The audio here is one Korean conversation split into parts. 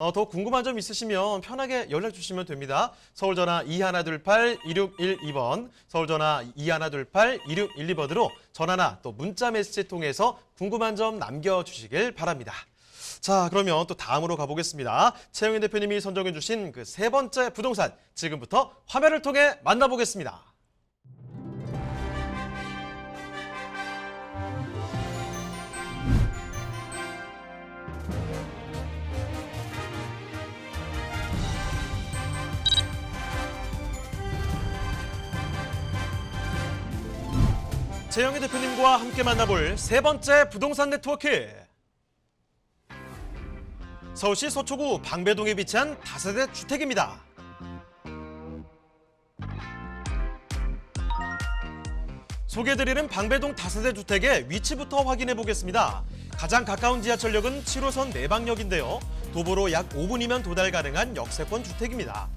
어, 더 궁금한 점 있으시면 편하게 연락 주시면 됩니다. 서울 전화 2128-2612번, 서울 전화 2128-2612번으로 전화나 또 문자 메시지 통해서 궁금한 점 남겨주시길 바랍니다. 자, 그러면 또 다음으로 가보겠습니다. 최영인 대표님이 선정해 주신 그 세 번째 부동산, 지금부터 화면을 통해 만나보겠습니다. 최영희 대표님과 함께 만나볼 세 번째 부동산 네트워크. 서울시 서초구 방배동에 위치한 다세대 주택입니다. 소개해드리는 방배동 다세대 주택의 위치부터 확인해 보겠습니다. 가장 가까운 지하철역은 7호선 내방역인데요. 도보로 약 5분이면 도달 가능한 역세권 주택입니다.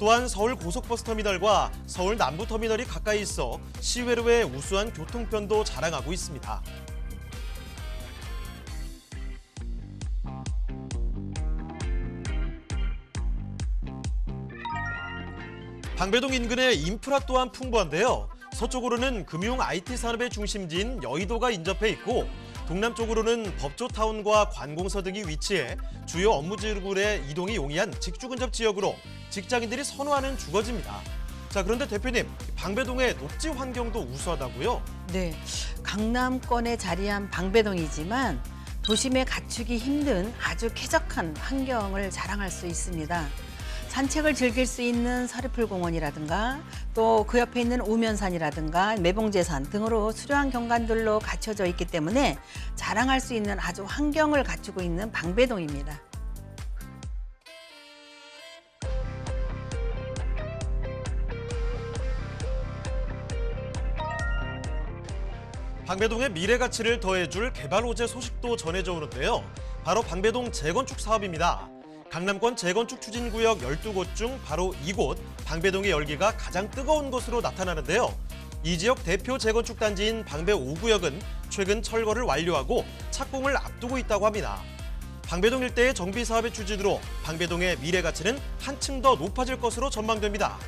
또한 서울 고속버스터미널과 서울 남부터미널이 가까이 있어 시외로의 우수한 교통편도 자랑하고 있습니다. 방배동 인근의 인프라 또한 풍부한데요. 서쪽으로는 금융 IT 산업의 중심지인 여의도가 인접해 있고 동남쪽으로는 법조타운과 관공서 등이 위치해 주요 업무지구의 이동이 용이한 직주근접 지역으로 직장인들이 선호하는 주거지입니다. 자 그런데 대표님 방배동의 녹지 환경도 우수하다고요? 네, 강남권에 자리한 방배동이지만 도심에 갖추기 힘든 아주 쾌적한 환경을 자랑할 수 있습니다. 산책을 즐길 수 있는 서리풀 공원이라든가 또 그 옆에 있는 우면산이라든가 매봉제산 등으로 수려한 경관들로 갖춰져 있기 때문에 자랑할 수 있는 아주 환경을 갖추고 있는 방배동입니다. 방배동의 미래 가치를 더해줄 개발 호재 소식도 전해져 오는데요. 바로 방배동 재건축 사업입니다. 강남권 재건축 추진구역 12곳 중 바로 이곳 방배동의 열기가 가장 뜨거운 곳으로 나타나는데요. 이 지역 대표 재건축 단지인 방배 5구역은 최근 철거를 완료하고 착공을 앞두고 있다고 합니다. 방배동 일대의 정비 사업의 추진으로 방배동의 미래 가치는 한층 더 높아질 것으로 전망됩니다.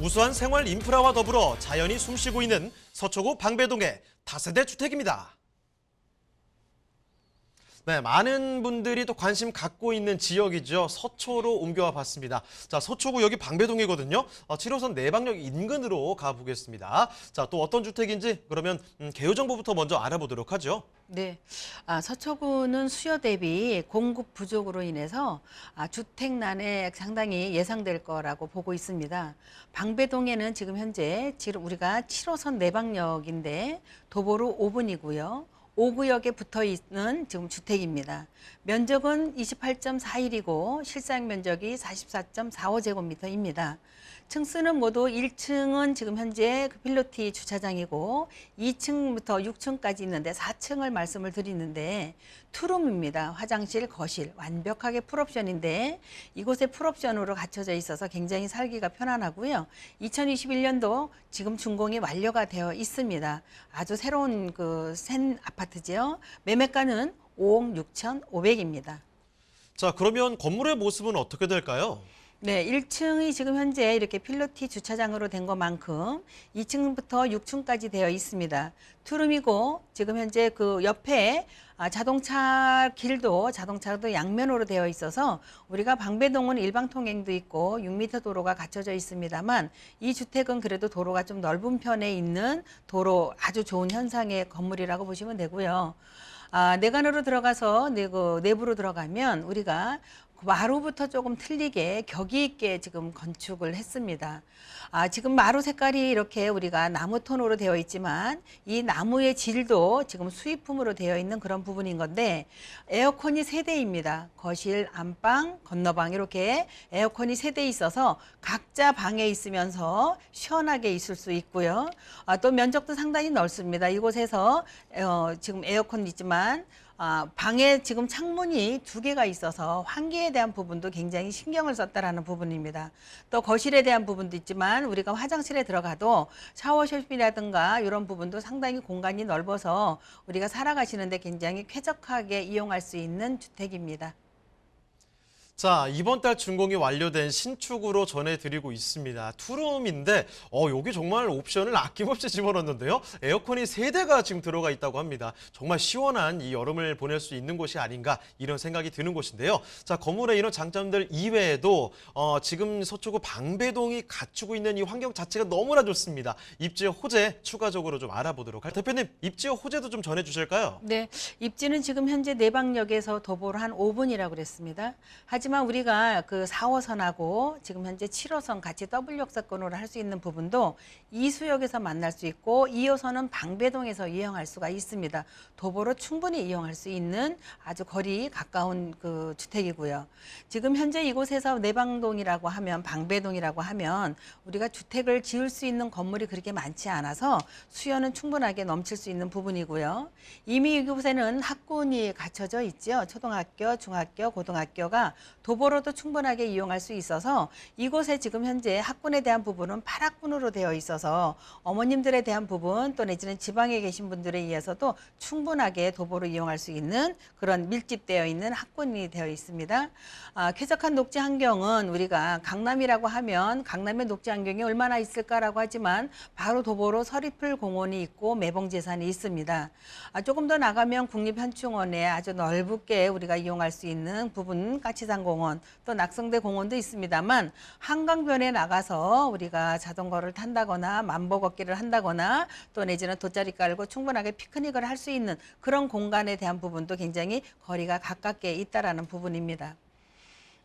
우수한 생활 인프라와 더불어 자연이 숨쉬고 있는 서초구 방배동의 다세대 주택입니다. 네, 많은 분들이 또 관심 갖고 있는 지역이죠. 서초로 옮겨와 봤습니다. 자, 서초구 여기 방배동이거든요. 어, 7호선 내방역 인근으로 가보겠습니다. 자, 또 어떤 주택인지 그러면 음, 개요 정보부터 먼저 알아보도록 하죠. 네, 아, 서초구는 수요 대비 공급 부족으로 인해서 아, 주택난에 상당히 예상될 거라고 보고 있습니다. 방배동에는 지금 현재 지금 우리가 7호선 내방역인데 도보로 5분이고요. 5구역에 붙어 있는 지금 주택입니다. 면적은 28.41이고 실사용 면적이 44.45제곱미터입니다. 층수는 모두 1층은 지금 현재 그 필로티 주차장이고 2층부터 6층까지 있는데 4층을 말씀을 드리는데 투룸입니다. 화장실, 거실 완벽하게 풀옵션인데 이곳에 풀옵션으로 갖춰져 있어서 굉장히 살기가 편안하고요. 2021년도 지금 준공이 완료가 되어 있습니다. 아주 새로운 그 센 아파트죠. 매매가는 5억 6,500입니다. 자, 그러면 건물의 모습은 어떻게 될까요? 네, 1층이 지금 현재 이렇게 필로티 주차장으로 된 것만큼 2층부터 6층까지 되어 있습니다. 투룸이고 지금 현재 그 옆에 아, 자동차 길도 자동차도 양면으로 되어 있어서 우리가 방배동은 일방 통행도 있고 6m 도로가 갖춰져 있습니다만 이 주택은 그래도 도로가 좀 넓은 편에 있는 도로 아주 좋은 현상의 건물이라고 보시면 되고요. 아, 내관으로 들어가서 내, 그 내부로 들어가면 우리가 그 마루부터 조금 틀리게 격이 있게 지금 건축을 했습니다. 아, 지금 마루 색깔이 이렇게 우리가 나무 톤으로 되어 있지만 이 나무의 질도 지금 수입품으로 되어 있는 그런 부분인 건데 에어컨이 세 대입니다. 거실, 안방, 건너방 이렇게 에어컨이 세대 있어서 각자 방에 있으면서 시원하게 있을 수 있고요. 아, 또 면적도 상당히 넓습니다. 이곳에서 어, 지금 에어컨 있지만 아, 방에 지금 창문이 두 개가 있어서 환기에 대한 부분도 굉장히 신경을 썼다라는 부분입니다. 또 거실에 대한 부분도 있지만 우리가 화장실에 들어가도 샤워숍이라든가 이런 부분도 상당히 공간이 넓어서 우리가 살아가시는데 굉장히 쾌적하게 이용할 수 있는 주택입니다. 자, 이번 달 준공이 완료된 신축으로 전해드리고 있습니다. 투룸인데, 어, 여기 정말 옵션을 아낌없이 집어넣는데요. 에어컨이 세대가 지금 들어가 있다고 합니다. 정말 시원한 이 여름을 보낼 수 있는 곳이 아닌가 이런 생각이 드는 곳인데요. 자, 건물의 이런 장점들 이외에도 어, 지금 서초구 방배동이 갖추고 있는 이 환경 자체가 너무나 좋습니다. 입지의 호재 추가적으로 좀 알아보도록 할 대표님, 입지의 호재도 좀 전해주실까요? 네, 입지는 지금 현재 내방역에서 도보로 한 5분이라고 그랬습니다. 하지만 우리가 그 4호선하고 지금 현재 7호선 같이 더블 역사권으로 할 수 있는 부분도 이수역에서 만날 수 있고 2호선은 방배동에서 이용할 수가 있습니다. 도보로 충분히 이용할 수 있는 아주 거리 가까운 그 주택이고요. 지금 현재 이곳에서 내방동이라고 하면 방배동이라고 하면 우리가 주택을 지을 수 있는 건물이 그렇게 많지 않아서 수요는 충분하게 넘칠 수 있는 부분이고요. 이미 이곳에는 학군이 갖춰져 있죠. 초등학교, 중학교, 고등학교가 도보로도 충분하게 이용할 수 있어서 이곳에 지금 현재 학군에 대한 부분은 8학군으로 되어 있어서 어머님들에 대한 부분 또 내지는 지방에 계신 분들에 의해서도 충분하게 도보로 이용할 수 있는 그런 밀집되어 있는 학군이 되어 있습니다. 아, 쾌적한 녹지 환경은 우리가 강남이라고 하면 강남의 녹지 환경이 얼마나 있을까라고 하지만 바로 도보로 서리풀 공원이 있고 매봉 재산이 있습니다. 아, 조금 더 나가면 국립현충원에 아주 넓게 우리가 이용할 수 있는 부분 까치산 공원 또 낙성대 공원도 있습니다만 한강변에 나가서 우리가 자전거를 탄다거나 만보 걷기를 한다거나 또 내지는 돗자리 깔고 충분하게 피크닉을 할 수 있는 그런 공간에 대한 부분도 굉장히 거리가 가깝게 있다라는 부분입니다.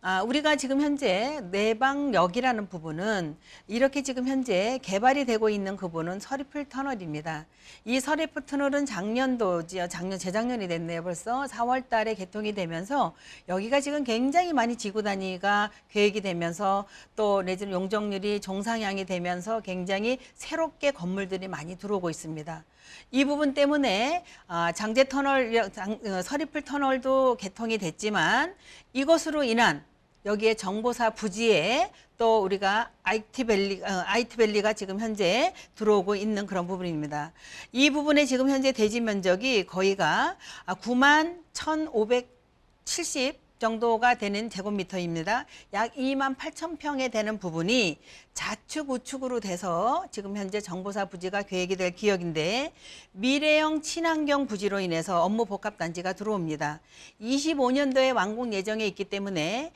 아, 우리가 지금 현재 내방역이라는 부분은 이렇게 지금 현재 개발이 되고 있는 그분은 서리풀 터널입니다. 이 서리풀 터널은 작년도지요. 작년 재작년이 됐네요. 벌써 4월 달에 개통이 되면서 여기가 지금 굉장히 많이 지구 단위가 계획이 되면서 또 내지는 용적률이 정상향이 되면서 굉장히 새롭게 건물들이 많이 들어오고 있습니다. 이 부분 때문에 아, 장제 터널, 장- 어, 서리풀 터널도 개통이 됐지만 이것으로 인한 여기에 정보사 부지에 또 우리가 IT밸리, 어, IT밸리가 지금 현재 들어오고 있는 그런 부분입니다. 이 부분에 지금 현재 대지 면적이 거의가 아, 9만 1,570 정도가 되는 제곱미터입니다. 약 2만 8천 평에 되는 부분이 자축 우축으로 돼서 지금 현재 정보사 부지가 계획이 될 기역인데 미래형 친환경 부지로 인해서 업무 복합 단지가 들어옵니다. 25년도에 완공 예정에 있기 때문에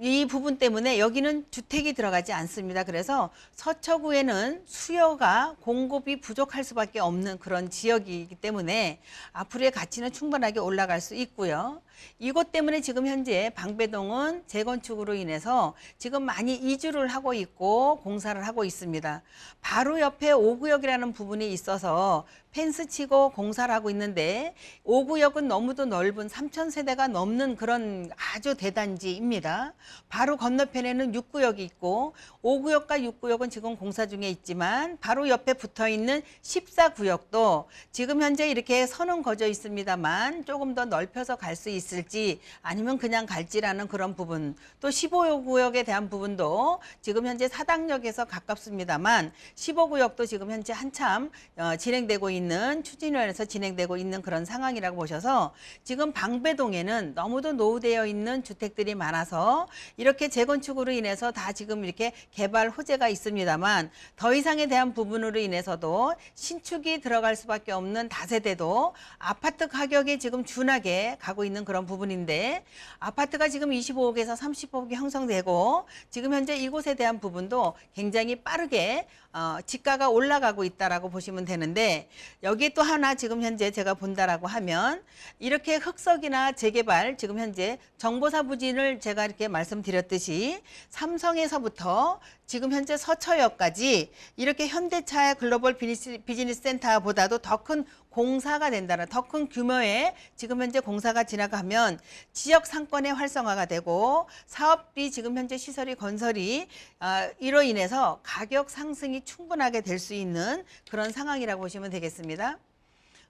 이 부분 때문에 여기는 주택이 들어가지 않습니다. 그래서 서초구에는 수요가 공급이 부족할 수밖에 없는 그런 지역이기 때문에 앞으로의 가치는 충분하게 올라갈 수 있고요. 이것 때문에 지금 현재 방배동은 재건축으로 인해서 지금 많이 이주를 하고 있고 공사를 하고 있습니다. 바로 옆에 5구역이라는 부분이 있어서 펜스 치고 공사를 하고 있는데 5구역은 너무도 넓은 3천 세대가 넘는 그런 아주 대단지입니다. 바로 건너편에는 6구역이 있고 5구역과 6구역은 지금 공사 중에 있지만 바로 옆에 붙어 있는 14구역도 지금 현재 이렇게 선은 거져 있습니다만 조금 더 넓혀서 갈 수 있 을지 아니면 그냥 갈지라는 그런 부분 또 15구역에 대한 부분도 지금 현재 사당역에서 가깝습니다만 15구역도 지금 현재 한참 어, 진행되고 있는 추진위원회에서 진행되고 있는 그런 상황이라고 보셔서 지금 방배동에는 너무도 노후되어 있는 주택들이 많아서 이렇게 재건축으로 인해서 다 지금 이렇게 개발 호재가 있습니다만 더 이상에 대한 부분으로 인해서도 신축이 들어갈 수밖에 없는 다세대도 아파트 가격에 지금 준하게 가고 있는 그런 부분인데 아파트가 지금 25억에서 30억이 형성되고 지금 현재 이곳에 대한 부분도 굉장히 빠르게 어, 지가가 올라가고 있다라고 보시면 되는데 여기 또 하나 지금 현재 제가 본다라고 하면 이렇게 흑석이나 재개발 지금 현재 정보사 부진을 제가 이렇게 말씀드렸듯이 삼성에서부터 지금 현재 서초역까지 이렇게 현대차의 글로벌 비즈니스, 비즈니스 센터보다도 더 큰 공사가 된다는 더 큰 규모의 지금 현재 공사가 지나가면 지역 상권의 활성화가 되고 사업비 지금 현재 시설이 건설이 아, 이로 인해서 가격 상승이 충분하게 될 수 있는 그런 상황이라고 보시면 되겠습니다.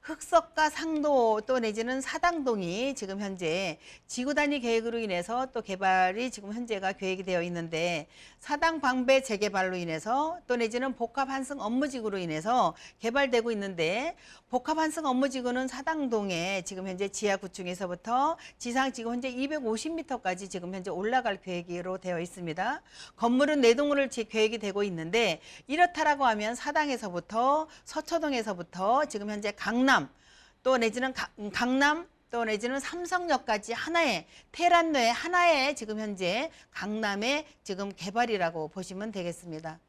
흑석과 상도 또 내지는 사당동이 지금 현재 지구 단위 계획으로 인해서 또 개발이 지금 현재가 계획이 되어 있는데 사당 방배 재개발로 인해서 또 내지는 복합 환승 업무지구로 인해서 개발되고 있는데 복합 환승 업무지구는 사당동에 지금 현재 지하 9층에서부터 지상 지금 현재 250m까지 지금 현재 올라갈 계획으로 되어 있습니다. 건물은 지- 계획이 되고 있는데 이렇다라고 하면 사당에서부터 서초동에서부터 지금 현재 강남 또 내지는 가- 음, 강남 또 내지는 삼성역까지 하나의 테란노의 하나의 지금 현재 강남의 지금 개발이라고 보시면 되겠습니다.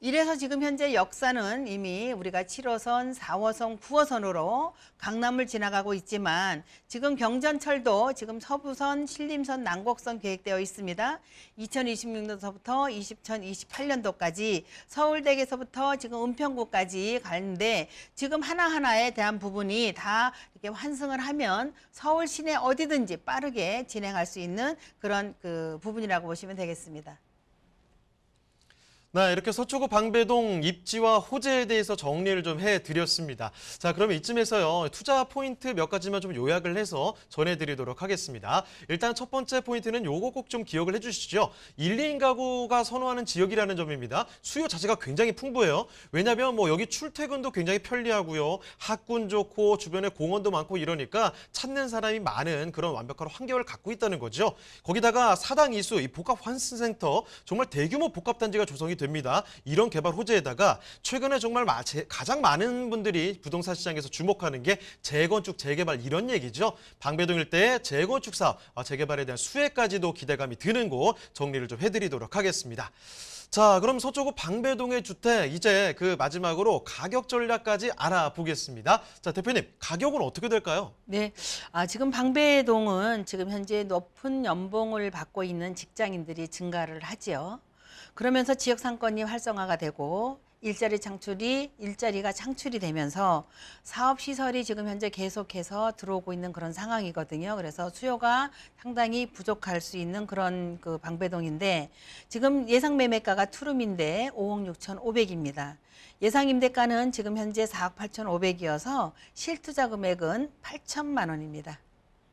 이래서 지금 현재 역사는 이미 우리가 7호선, 4호선, 9호선으로 강남을 지나가고 있지만 지금 경전철도 지금 서부선, 신림선,南곡선 계획되어 있습니다. 2026년도부터 2028년도까지 서울대에서부터 지금 은평구까지 가는데 지금 하나하나에 대한 부분이 다 이렇게 환승을 하면 서울 시내 어디든지 빠르게 진행할 수 있는 그런 그 부분이라고 보시면 되겠습니다. 네, 이렇게 서초구 방배동 입지와 호재에 대해서 정리를 좀 해드렸습니다. 자, 그러면 이쯤에서요, 투자 포인트 몇 가지만 좀 요약을 해서 전해드리도록 하겠습니다. 일단 첫 번째 포인트는 요거 꼭 좀 기억을 해주시죠. 1, 2인 가구가 선호하는 지역이라는 점입니다. 수요 자체가 굉장히 풍부해요. 왜냐하면 뭐 여기 출퇴근도 굉장히 편리하고요. 학군 좋고 주변에 공원도 많고 이러니까 찾는 사람이 많은 그런 완벽한 환경을 갖고 있다는 거죠. 거기다가 사당 이수, 이 복합 환승센터 정말 대규모 복합단지가 조성이 됩니다. 이런 개발 호재에다가 최근에 정말 가장 많은 분들이 부동산 시장에서 주목하는 게 재건축, 재개발 이런 얘기죠. 방배동 일대의 재건축 사업, 아, 재개발에 대한 수혜까지도 기대감이 드는 곳 정리를 좀 해드리도록 하겠습니다. 자, 그럼 서초구 방배동의 주택 이제 그 마지막으로 가격 전략까지 알아보겠습니다. 자, 대표님 가격은 어떻게 될까요? 네, 아, 지금 방배동은 지금 현재 높은 연봉을 받고 있는 직장인들이 증가를 하지요. 그러면서 지역 상권이 활성화가 되고 일자리 창출이 일자리가 창출이 되면서 사업 시설이 지금 현재 계속해서 들어오고 있는 그런 상황이거든요. 그래서 수요가 상당히 부족할 수 있는 그런 그 방배동인데 지금 예상 매매가가 투룸인데 5억 6,500입니다. 예상 임대가는 지금 현재 4억 8,500이어서 실투자 금액은 8천만 원입니다.